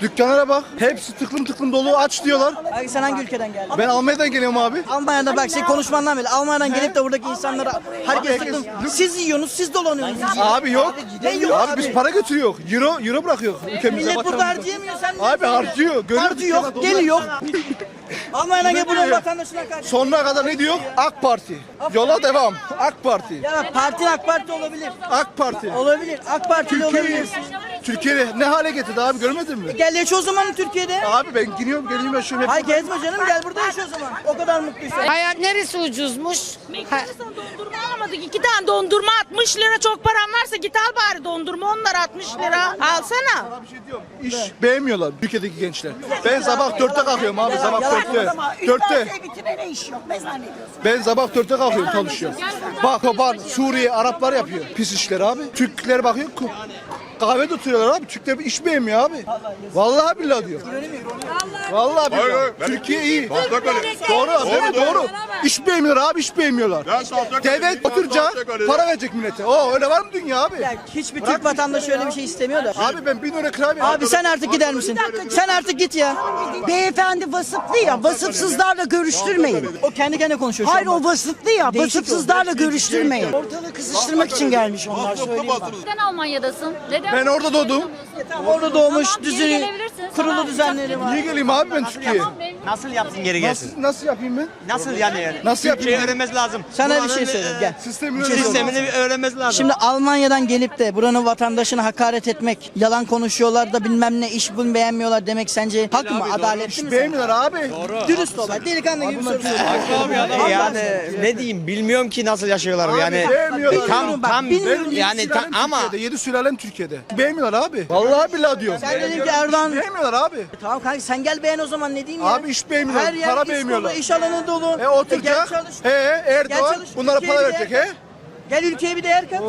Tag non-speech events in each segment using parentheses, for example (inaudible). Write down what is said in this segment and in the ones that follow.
Dükkanlara bak. Hepsi tıklım tıklım dolu aç diyorlar. Abi sen hangi ülkeden geldin? Ben Almanya'dan geliyorum abi. Almanya'da bak senin konuşmandan bile Almanya'dan gelip de buradaki insanlara herkes tıklım. Siz yiyorsunuz, siz dolanıyorsunuz. Abi yok. Ne yok abi, abi? biz para götürüyor. Euro euro bırakıyor ülkemize. Millet burada harcayamıyor sen Abi harcıyor. Görüyor Harcı musun? yok, geliyor. (laughs) Almanya'dan buranın diyor? vatandaşına karşı. Sonuna kadar ne diyor? AK Parti. Yola devam. AK Parti. Ya parti AK Parti olabilir. AK Parti. Olabilir. AK Partili olabilir. Türkiye'yi ne hale getirdi abi görmedin mi? Gel yaşa o zaman Türkiye'de. Abi ben gidiyorum geliyorum yaşıyorum hep. Hayır gezme canım gel burada yaşa o zaman. O kadar mutluysan. Hayat neresi ucuzmuş? Ha, Sana dondurma alamadık. İki tane dondurma 60 lira. Çok paran varsa git al bari dondurma. Onlar 60 lira. Alsana. Bir şey diyorum. İş beğenmiyorlar ülkedeki gençler. Ben sabah dörtte kalkıyorum abi sabah dörtte. Dörtte. Ben sabah dörtte kalkıyorum çalışıyorum. Bak Koban, Suriye, Araplar yapıyor pis işler abi. Türkler bakıyor ku- kahve de oturuyorlar abi. Türkler bir iş beğenmiyor abi. Vallahi billahi diyor. Vallahi billahi. hayır, ben- Türkiye iyi. Doğru, doğru, doğru. doğru. İş beğenmiyorlar abi, iş beğenmiyorlar. Ben. Devlet Ali. para verecek millete. O öyle var mı dünya abi? Ya hiçbir Türk vatandaşı öyle bir şey istemiyor da. Abi ben bin lira veriyorum. Abi sen artık gider misin? Sen artık git ya. Beyefendi vasıflı ya, vasıfsızlarla görüştürmeyin. O kendi kendine konuşuyor şu Hayır o vasıflı ya, Değişik vasıfsızlarla görüştürmeyin. Ortalığı kızıştırmak için gelmiş onlar söyleyeyim bak. Neden Almanya'dasın? Neden? Ben orada doğdum. Orada doğmuş, Tamam, geri düzeni, kurulu düzenleri var. Niye geleyim abi ben Türkiye'ye? Nasıl yapsın geri gelsin? Nasıl, nasıl yapayım ben? Nasıl yani? Nasıl Şey yapayım? öğrenmesi lazım. Sana bir şey söyleyeyim e, gel. Sistemini Sistemini bir öğrenmesi lazım. Şimdi Almanya'dan gelip de buranın vatandaşına hakaret etmek, yalan konuşuyorlar da bilmem ne iş bunu beğenmiyorlar demek sence hak mı? Adaletli mi? Beğenmiyorlar abi. Dürüst ol. Delikanlı gibi bir soru soruyor. yani ne diyeyim bilmiyorum ki nasıl yaşıyorlar yani. beğenmiyorlar. Tam tam bilmiyorum. yani ama Türkiye'de, yedi sülalem Türkiye'de. Beğenmiyorlar abi. Vallahi billahi diyorum. Sen dedin ki Erdoğan... Beğenmiyorlar abi. Tamam kanka sen gel beğen o zaman ne diyeyim ya? Abi iş beğenmiyorlar, Her yer para iş beğenmiyorlar. dolu, iş alanı dolu. E oturacak. gel çalış. He Erdoğan çalış, bunlara para verecek he. Gel ülkeye bir değer kat.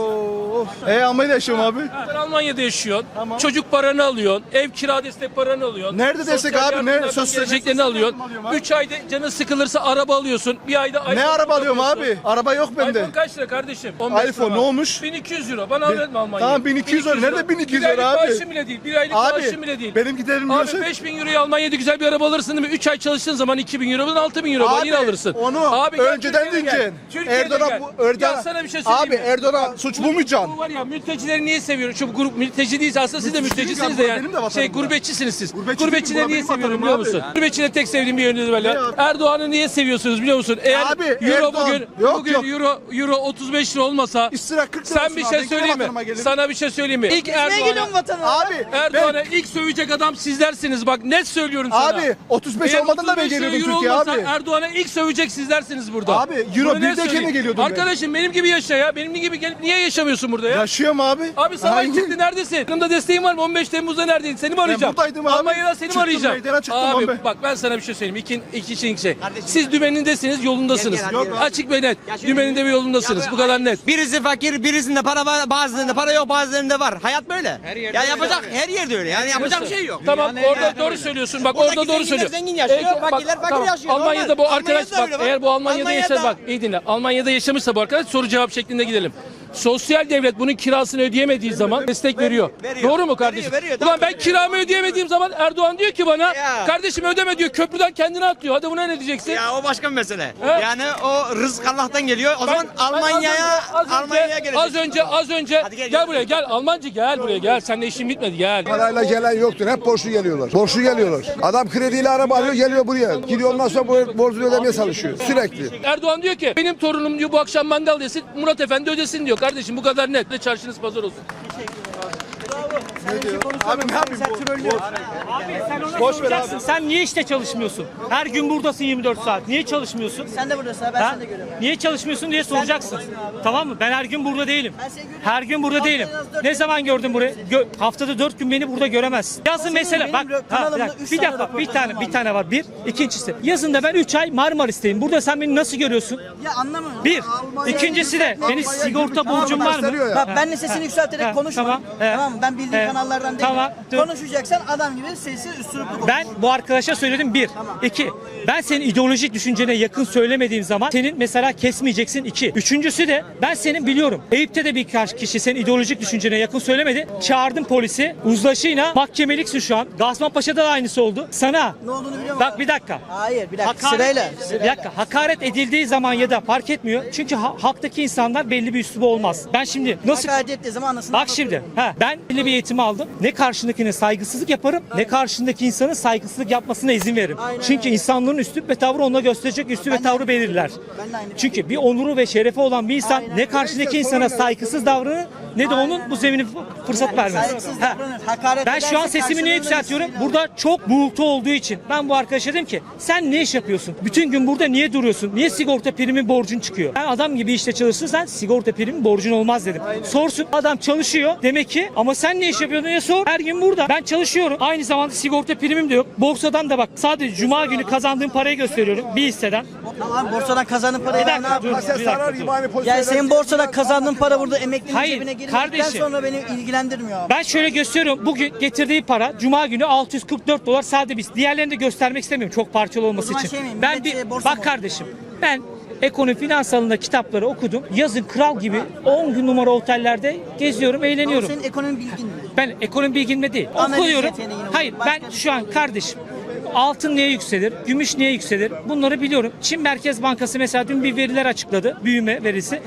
E Almanya'da yaşıyorum abi. Sen Almanya'da yaşıyorsun. Çocuk paranı alıyorsun. Ev kira destek paranı alıyorsun. Nerede destek abi? Ne? Sosyal- geleceklerini alıyorsun. yardım alıyorum abi. 3 ayda canın sıkılırsa araba alıyorsun. Bir ayda Ne iPhone araba alıyorum alıyorsun. abi? Araba yok bende. iPhone kaç lira kardeşim? 15 iPhone lira. ne olmuş? 1200 euro. Bana öğretme Almanya'yı. Tamam, 1200 euro. Nerede 1200 Bir aylık euro abi? maaşım bile değil. Bir aylık Abi maaşım bile değil. benim giderim Abi diyorsun. 5000 euroya Almanya'da güzel bir araba alırsın değil mi? 3 ay çalıştığın zaman 2000 euro, 6000 euro Abi yine alırsın. onu gel önceden Türkiye'de gel. diyeceksin. Türkiye'de Erdoğan'a gel. bu Erdoğan Ya sana bir şey söyleyeyim Abi mi? Erdoğan'a suç bulmayacaksın. Bu var ya mültecileri niye seviyorum? Şu grup mülteci değilse aslında siz de Mülteci mültecisiniz de yani. benim de vatanım şey bu. gurbetçisiniz siz. Gurbetçi Gurbetçileri değil, bu niye benim seviyorum vatanım biliyor abi. musun? Gurbetçileri tek sevdiğim bir yönünüz. Ne abi? Erdoğan'ı niye seviyorsunuz biliyor musun? Eğer Abi, euro Erdoğan- bugün Yok, bugün yok. euro euro 35 lira olmasa İstira 40 lira sen bir abi, şey ben söyleyeyim mi? vatanıma. Sana bir şey söyleyeyim mi? İlk Neye gidiyorsun Erdoğan'a? Abi Erdoğan'a ben, ilk sövecek adam sizlersiniz. Bak net söylüyorum sana. Abi 35 Eğer olmadan da ben 35 lira geliyordum euro Türkiye olmasa abi. Erdoğan'a ilk sövecek sizlersiniz burada. Abi, euro Bunu net birdeyken de söyleyeyim. geliyordum ben. Arkadaşım benim gibi yaşa ya. Benim gibi gelip niye yaşamıyorsun burada ya? Yaşıyorum abi. Abi sabah Hangi- çıktı neredesin? Yanımda desteğin var mı? 15 Temmuz'da neredeydin? Seni mi arayacağım? buradaydım abi. Almanya'dan seni mi Çıktım, arayacağım? meydana çıktım abi abi. bak ben sana bir şey söyleyeyim. İki, iki şey. şey. Siz dümenindesiniz, yolundasınız. Gel, gel, hadi gel. Açık ve net. Dümeninde ve yolundasınız. Bu kadar net. birisi fakir, birisinde para var, bazılarında para yok, bazılarında var. Hayat böyle. ya yapacak her yerde öyle. Yani yapacak bir şey yok. Tamam orada doğru söylüyorsun. Bak Buradaki orada doğru zenginler söylüyorsun. zengin yaşıyor, fakirler fakir yaşıyor, Almanya'da bu normal. arkadaş Almanya'da bak öyle bak. eğer bu Almanya'da, Almanya'da- yaşar bak iyi dinle. Almanya'da yaşamışsa bu arkadaş soru cevap şeklinde gidelim. Sosyal devlet bunun kirasını ödeyemediği zaman destek veriyor. veriyor. Doğru mu kardeşim? Veriyor, veriyor, Ulan ben veriyor. kiramı ödeyemediğim zaman Erdoğan diyor ki bana Ya. kardeşim ödeme diyor köprüden kendini atlıyor. Hadi buna ne diyeceksin? Ya o başka bir mesele. He? Yani o rızık Allah'tan geliyor. O Ben- zaman ben Almanya'ya az önce- az önce- Almanya'ya gelecek. Az önce az önce Hadi gel, gel gel. buraya gel Almancı gel buraya gel. Seninle işim bitmedi gel. Parayla gelen yoktur. Hep borçlu geliyorlar. Borçlu geliyorlar. Adam krediyle araba alıyor geliyor buraya. Gidiyor ondan sonra bu borcunu ödemeye çalışıyor. Sürekli. Erdoğan diyor ki benim torunum diyor bu akşam mangal desin Murat Efendi ödesin diyor. Kardeşim bu kadar net. Çarşınız pazar olsun. Abi ne yapayım? Bu? Ver abi. Sen niye işte çalışmıyorsun? Her gün buradasın 24 saat. Niye çalışmıyorsun? Sen de buradasın abi, ben Ha? seni de görüyorum. Niye çalışmıyorsun diye soracaksın. Tamam mı? Ben her gün burada değilim. Ben seni görüyorum. Her gün burada Haftada değilim. en az dört Ne gün- zaman gördün burayı? Gö- haftada 4 gün beni burada göremezsin. Yazın Yazın mesela benim bak ha, bir, dakika, üç bir tane dakika bir röportajım tane var. bir tane var. Bir, ikincisi. Yazında ben 3 ay Marmaris'teyim. Burada sen beni nasıl görüyorsun? Ya anlamıyorum. Bir. İkincisi de benim sigorta borcum var mı? Bak ben de sesini yükselterek Ha, konuşma. tamam. Tamam mı? Ben bildiğim kanallardan değil. Tamam, dur. Konuşacaksan adam gibi sessiz üstürüplü konuş. Ben bu arkadaşa söyledim bir. İki. Ben senin ideolojik düşüncene yakın söylemediğim zaman senin mesela kesmeyeceksin iki. Üçüncüsü de ben senin biliyorum. Eyüp'te de birkaç kişi senin ideolojik düşüncene yakın söylemedi. Çağırdım polisi. Uzlaşıyla mahkemeliksin şu an. Gaziantep'te da aynısı oldu. Sana Ne olduğunu biliyor musun? Bak bir dakika. Hayır bir dakika Hakaret- sırayla. Bir sırayla. dakika. Hakaret edildiği zaman ya da fark etmiyor. Çünkü ha- halktaki insanlar belli bir üslubu olmaz. Ben şimdi nasıl Hakaret ettiği zaman anasını Bak şimdi, ha, ben belli bir eğitim aldım. Ne karşındakine saygısızlık yaparım, ne karşındaki insanın saygısızlık yapmasına izin veririm. Aynen Çünkü öyle. insanların üstü ve tavrı ona gösterecek üstü ve tavrı belirler. Ben de aynı Çünkü bir onuru ve şerefi olan bir insan Aynen ne öyle. karşındaki insana saygısız davranır ne de onun bu zemini fırsat vermez. Ha, Ben şu an sesimi niye yükseltiyorum? misliyle Burada çok buğultu olduğu için ben bu arkadaşa dedim ki sen ne iş yapıyorsun? Bütün gün burada niye duruyorsun? Niye sigorta primi borcun çıkıyor? Ben adam gibi işte çalışırsan sigorta primi borcun olmaz dedim. Sorsun adam çalışıyor demek ki ama sen ne iş yapıyorsun diye sor. Her gün burada. Ben çalışıyorum. Aynı zamanda sigorta primim de yok. Borsadan da bak sadece cuma günü kazandığım parayı gösteriyorum bir hisseden. Tamam borsadan kazandığın parayı ne? Sen gibi pozisyon Yani senin edersin. borsada kazandığın para burada emeklinin Hayır, cebine girmekten kardeşim. sonra beni ilgilendirmiyor. abi. Ben şöyle gösteriyorum. Bugün getirdiği para Cuma günü 644 dolar sade biz. Diğerlerini de göstermek istemiyorum çok parçalı olması için. şey miyim, ben bir bak kardeşim. Ben ekonomi finans alanında kitapları okudum. Yazın kral gibi 10 gün numara otellerde geziyorum, Ama eğleniyorum. senin ekonomi bilgin mi? Ben ekonomi bilgimde değil. Analiz Okuyorum. Hayır Başka ben şu an kardeşim altın niye yükselir? Gümüş niye yükselir? Bunları biliyorum. Çin Merkez Bankası mesela dün bir veriler açıkladı. Büyüme verisi.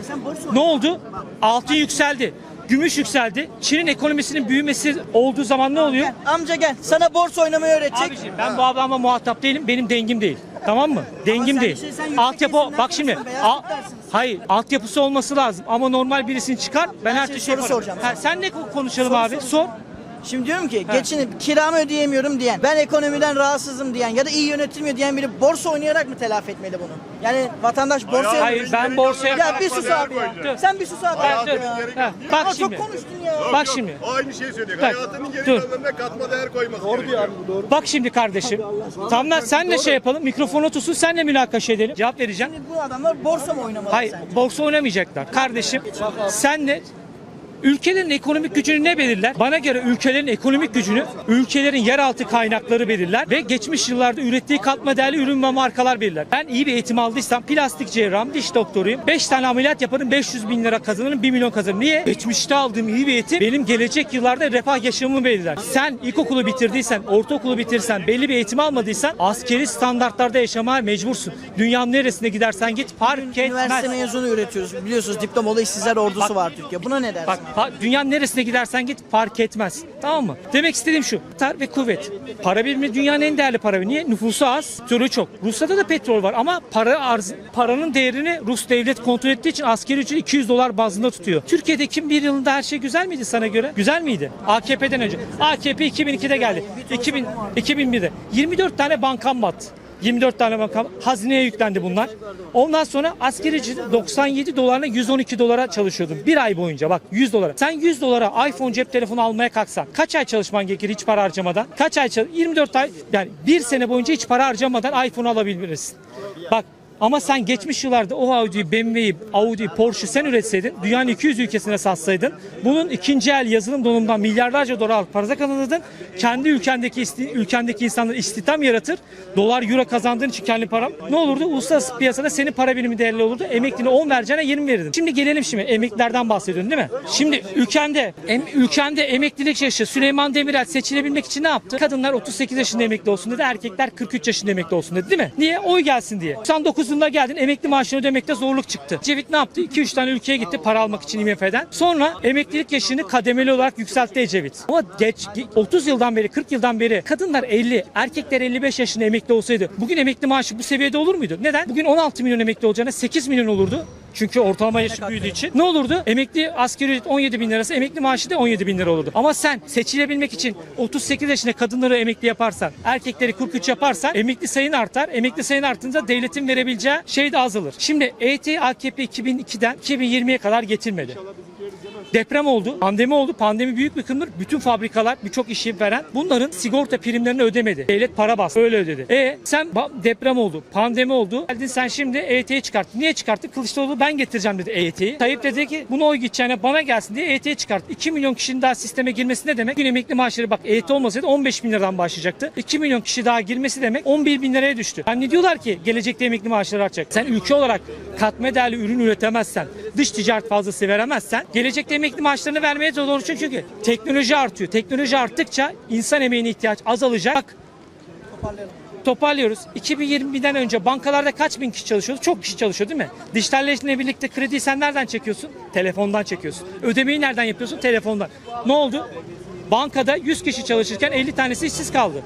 Ne oldu? Altın yükseldi. Gümüş yükseldi. Çin'in ekonomisinin büyümesi olduğu zaman ne oluyor? Amca gel sana borsa oynamayı öğretecek. Abiciğim ben bu adamla muhatap değilim. Benim dengim değil. Tamam mı? Dengim değil. şey- Altyapı bak şimdi. al- hayır, altyapısı olması lazım ama normal birisini çıkar. Ben, her şimdi türlü şey soru yaparım. soracağım Ha, sen ne konuşalım Soru abi? soracağım. Sor. Şimdi diyorum ki geçinip kiramı ödeyemiyorum diyen, ben ekonomiden rahatsızım diyen ya da iyi yönetilmiyor diyen biri borsa oynayarak mı telafi etmeli bunu? Yani vatandaş borsaya Hayır ben borsaya Ya bir sus abi ya. Dur. Sen bir sus abi. Ha, dur. ya. Ha, Bak Ama şimdi. çok konuştun ya. Bak şimdi. O aynı şeyi söylüyor. Bak, Hayatının geri dur. kalanına katma değer koyması Doğru diyor abi bu doğru. Bak şimdi kardeşim. Tamam lan senle şey yapalım. Mikrofonu tutsun senle münakaşa edelim. Cevap vereceğim. Şimdi bu adamlar borsa mı oynamalı Hayır sence? borsa oynamayacaklar. Kardeşim senle Ülkelerin ekonomik gücünü ne belirler? Bana göre ülkelerin ekonomik gücünü ülkelerin yeraltı kaynakları belirler ve geçmiş yıllarda ürettiği katma değerli ürün ve markalar belirler. Ben iyi bir eğitim aldıysam plastik cerrahım, diş doktoruyum. 5 tane ameliyat yaparım 500 bin lira kazanırım 1 milyon kazanırım. Niye? Geçmişte aldığım iyi bir eğitim benim gelecek yıllarda refah yaşamımı belirler. Sen ilkokulu bitirdiysen, ortaokulu bitirsen, belli bir eğitim almadıysan askeri standartlarda yaşamaya mecbursun. Dünyanın neresine gidersen git fark Üniversite etmez. mezunu üretiyoruz. Biliyorsunuz diplomalı işsizler ordusu var Türkiye. Buna ne dersin? Bak dünyanın neresine gidersen git fark etmez. Tamam mı? Demek istediğim şu. Tar ve kuvvet. Para birimi dünyanın en değerli para birimi. Niye? Nüfusu az, türü çok. Rusya'da da petrol var ama para arz, paranın değerini Rus devlet kontrol ettiği için askeri ücret 200 dolar bazında tutuyor. Türkiye'de 2001 yılında her şey güzel miydi sana göre? Güzel miydi? AKP'den önce. AKP 2002'de geldi. 2000, 2001'de. 24 tane bankam battı. 24 tane bankam hazineye yüklendi bunlar. Ondan sonra askeri ücret 97 dolarına 112 dolara çalışıyordum. Bir ay boyunca bak 100 dolara. Sen 100 dolara iPhone cep telefonu almaya kalksan kaç ay çalışman gerekir hiç para harcamadan? Kaç ay çalış 24 ay yani bir sene boyunca hiç para harcamadan iPhone alabilirsin. Bak ama sen geçmiş yıllarda o Audi'yi, BMW'yi, Audi, Porsche sen üretseydin, dünyanın 200 ülkesine satsaydın, bunun ikinci el yazılım donanımından milyarlarca dolar para kazanırdın. Kendi ülkendeki ülkendeki insanlar istihdam yaratır. Dolar, euro kazandığın için kendi param. Ne olurdu? Uluslararası piyasada senin para birimi değerli olurdu. Emekliliğine 10 vereceğine 20 verirdin. Şimdi gelelim şimdi emeklilerden bahsediyorsun değil mi? Şimdi ülkende em, ülkende emeklilik yaşı Süleyman Demirel seçilebilmek için ne yaptı? Kadınlar 38 yaşında emekli olsun dedi. Erkekler 43 yaşında emekli olsun dedi değil mi? Niye? Oy gelsin diye. 99 yılında geldin emekli maaşını ödemekte zorluk çıktı. Cevit ne yaptı? 2-3 tane ülkeye gitti para almak için IMF'den. Sonra emeklilik yaşını kademeli olarak yükseltti Ecevit. Ama geç 30 yıldan beri 40 yıldan beri kadınlar 50, erkekler 55 yaşında emekli olsaydı bugün emekli maaşı bu seviyede olur muydu? Neden? Bugün 16 milyon emekli olacağına 8 milyon olurdu. Çünkü ortalama yaşı büyüdüğü için. Ne olurdu? Emekli asgari ücret 17 bin lirası, emekli maaşı da 17 bin lira olurdu. Ama sen seçilebilmek için 38 yaşında kadınları emekli yaparsan, erkekleri 43 yaparsan emekli sayın artar. Emekli sayın artınca devletin verebileceği şey de azalır. Şimdi EYT AKP 2002'den 2020'ye kadar getirmedi. Deprem oldu, pandemi oldu. Pandemi büyük bir kındır. Bütün fabrikalar, birçok işi veren bunların sigorta primlerini ödemedi. Devlet para bastı. Öyle ödedi. E sen deprem oldu, pandemi oldu. Geldin sen şimdi EYT'yi çıkarttın. Niye çıkarttın? Kılıçdaroğlu ben getireceğim dedi EYT'yi. Tayyip dedi ki buna oy gideceğine bana gelsin diye EYT'yi çıkarttı. 2 milyon kişinin daha sisteme girmesi ne demek? Gün emekli maaşları bak EYT olmasaydı 15 bin liradan başlayacaktı. 2 milyon kişi daha girmesi demek 11 bin liraya düştü. Hani diyorlar ki gelecekte emekli maaşları artacak. Sen ülke olarak katma değerli ürün üretemezsen, dış ticaret fazlası veremezsen gelecekte emekli maaşlarını vermeye zorlaşıyor çünkü teknoloji artıyor. Teknoloji arttıkça insan emeğine ihtiyaç azalacak. Toparlıyoruz. 2020'den önce bankalarda kaç bin kişi çalışıyordu? Çok kişi çalışıyor değil mi? Dijitalleşmeyle birlikte krediyi sen nereden çekiyorsun? Telefondan çekiyorsun. Ödemeyi nereden yapıyorsun? Telefondan. Ne oldu? Bankada 100 kişi çalışırken 50 tanesi işsiz kaldı.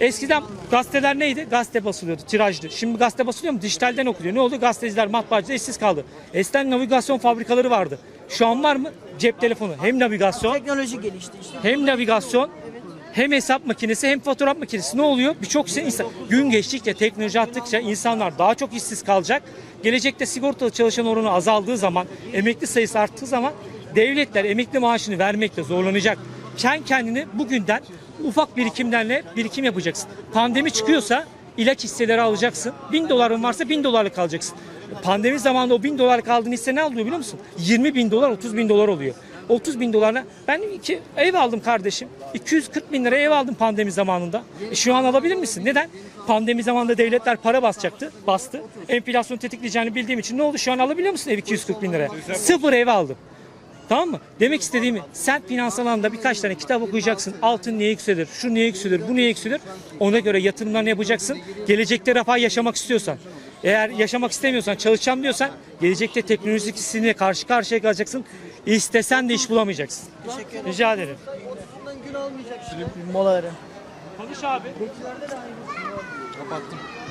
Eskiden gazeteler neydi? Gazete basılıyordu, tirajdı. Şimdi gazete basılıyor mu? Dijitalden okuluyor. Ne oldu? Gazeteciler, matbaacılar işsiz kaldı. Eskiden navigasyon fabrikaları vardı. Şu an var mı? Cep telefonu. Hem navigasyon, Teknoloji gelişti işte. hem navigasyon hem hesap makinesi hem fotoğraf makinesi ne oluyor? Birçok şey insan gün geçtikçe teknoloji arttıkça insanlar daha çok işsiz kalacak. Gelecekte sigortalı çalışan oranı azaldığı zaman, emekli sayısı arttığı zaman devletler emekli maaşını vermekte zorlanacak. Sen kendini bugünden ufak birikimlerle birikim yapacaksın. Pandemi çıkıyorsa ilaç hisseleri alacaksın. Bin doların varsa bin dolarlık alacaksın. Pandemi zamanında o bin dolarlık aldığın hisse ne alıyor biliyor musun? 20 bin dolar 30 bin dolar oluyor. 30 bin dolarla ben iki ev aldım kardeşim. 240 bin lira ev aldım pandemi zamanında. E şu an alabilir misin? Neden? Pandemi zamanında devletler para basacaktı. Bastı. Enflasyon tetikleyeceğini bildiğim için ne oldu? Şu an alabiliyor musun ev 240 bin liraya? Sıfır ev aldım. Tamam mı? Demek istediğimi sen finansal alanda birkaç tane kitap okuyacaksın. Altın niye yükselir, şu niye yükselir, bu niye yükselir. Ona göre yatırımlarını yapacaksın. Gelecekte refah yaşamak istiyorsan. Eğer yaşamak istemiyorsan, çalışacağım diyorsan gelecekte teknolojik ikisine karşı karşıya kalacaksın. İstesen de iş bulamayacaksın. Rica ederim. Bundan gün almayacak şimdi molaları. Konuş abi.